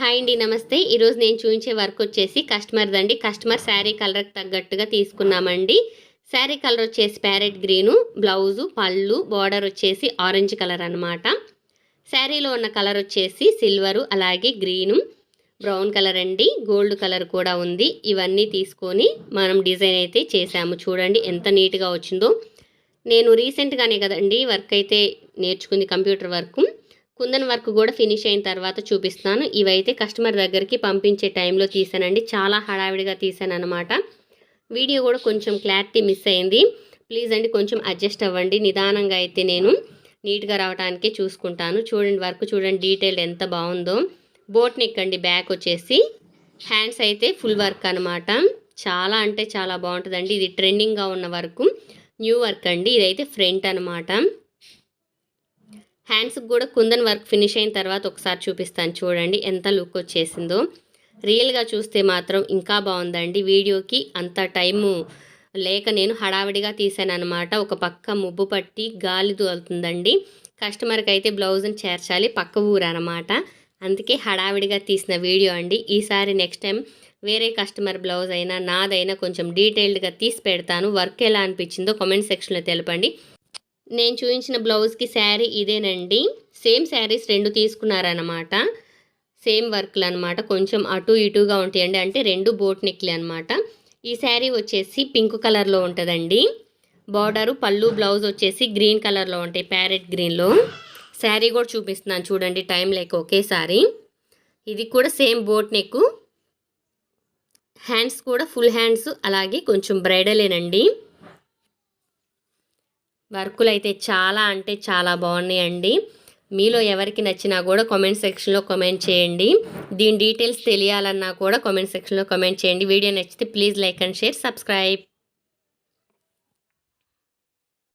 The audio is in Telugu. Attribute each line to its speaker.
Speaker 1: హాయ్ అండి నమస్తే. ఈరోజు నేను చూపించే వర్క్ వచ్చేసి కస్టమర్ దండి కస్టమర్ శారీ కలర్కి తగ్గట్టుగా తీసుకున్నామండి. శారీ కలర్ వచ్చేసి ప్యారెట్ గ్రీను బ్లౌజు పళ్ళు బార్డర్ వచ్చేసి ఆరెంజ్ కలర్ అనమాట శారీలో ఉన్న కలర్ వచ్చేసి సిల్వరు అలాగే గ్రీను బ్రౌన్ కలర్ అండి. గోల్డ్ కలర్ కూడా ఉంది. ఇవన్నీ తీసుకొని మనం డిజైన్ అయితే చేసాము చూడండి ఎంత నీట్గా వచ్చిందో. నేను రీసెంట్గానే కదండి వర్క్ అయితే నేర్చుకుంది కంప్యూటర్ వర్క్. కుందన్ వర్క్ కూడా ఫినిష్ అయిన తర్వాత చూపిస్తాను ఇవైతే కస్టమర్ దగ్గరికి పంపించే టైంలో తీసానండి. చాలా హడావిడిగా తీసాను అనమాట వీడియో కూడా కొంచెం క్లారిటీ మిస్ అయింది. ప్లీజ్ అండి కొంచెం అడ్జస్ట్ అవ్వండి. నిదానంగా అయితే నేను నీట్గా రావడానికే చూసుకుంటాను. చూడండి వర్క్ చూడండి డీటెయిల్ ఎంత బాగుందో. బోట్ నెక్ అండి బ్యాక్ వచ్చేసి. హ్యాండ్స్ అయితే ఫుల్ వర్క్ అనమాట చాలా అంటే చాలా బాగుంటుందండి. ఇది ట్రెండింగ్గా ఉన్న వర్క్. న్యూ వర్క్ అండి. ఇదైతే ఫ్రంట్ అనమాట హ్యాండ్స్కి కూడా కుందన్ వర్క్ ఫినిష్ అయిన తర్వాత ఒకసారి చూపిస్తాను చూడండి ఎంత లుక్ వచ్చేసిందో. రియల్గా చూస్తే మాత్రం ఇంకా బాగుందండి. వీడియోకి అంత టైము లేక నేను హడావిడిగా తీసాను అనమాట ఒక పక్క ముబ్బు పట్టి గాలి దోలుతుందండి కస్టమర్కి అయితే బ్లౌజ్ని చేర్చాలి పక్క ఊరు అనమాట అందుకే హడావిడిగా తీసిన వీడియో అండి. ఈసారి నెక్స్ట్ టైం వేరే కస్టమర్ బ్లౌజ్ అయినా నాదైనా కొంచెం డీటెయిల్డ్గా తీసి పెడతాను. వర్క్ ఎలా అనిపించిందో కామెంట్ సెక్షన్లో తెలపండి. నేను చూపించిన బ్లౌజ్కి శారీ ఇదేనండి. సేమ్ శారీస్ రెండు తీసుకున్నారనమాట సేమ్ వర్క్లు అనమాట కొంచెం అటు ఇటుగా ఉంటాయండి. అంటే రెండు బోట్ నెక్లే అనమాట ఈ శారీ వచ్చేసి పింక్ కలర్లో ఉంటుందండి. బార్డరు పళ్ళు బ్లౌజ్ వచ్చేసి గ్రీన్ కలర్లో ఉంటాయి. ప్యారెట్ గ్రీన్లో. శారీ కూడా చూపిస్తున్నాను చూడండి. టైం లేక ఒకేసారి. ఇది కూడా సేమ్ బోట్ నెక్. హ్యాండ్స్ కూడా ఫుల్ హ్యాండ్స్. అలాగే కొంచెం బ్రైడలేనండి. వర్కులు అయితే చాలా అంటే చాలా బాగున్నాయండి. మీలో ఎవరికి నచ్చినా కూడా కామెంట్ సెక్షన్లో కామెంట్ చేయండి. దీని డీటెయిల్స్ తెలియాలన్నా కూడా కామెంట్ సెక్షన్లో కామెంట్ చేయండి. వీడియో నచ్చితే please like and share subscribe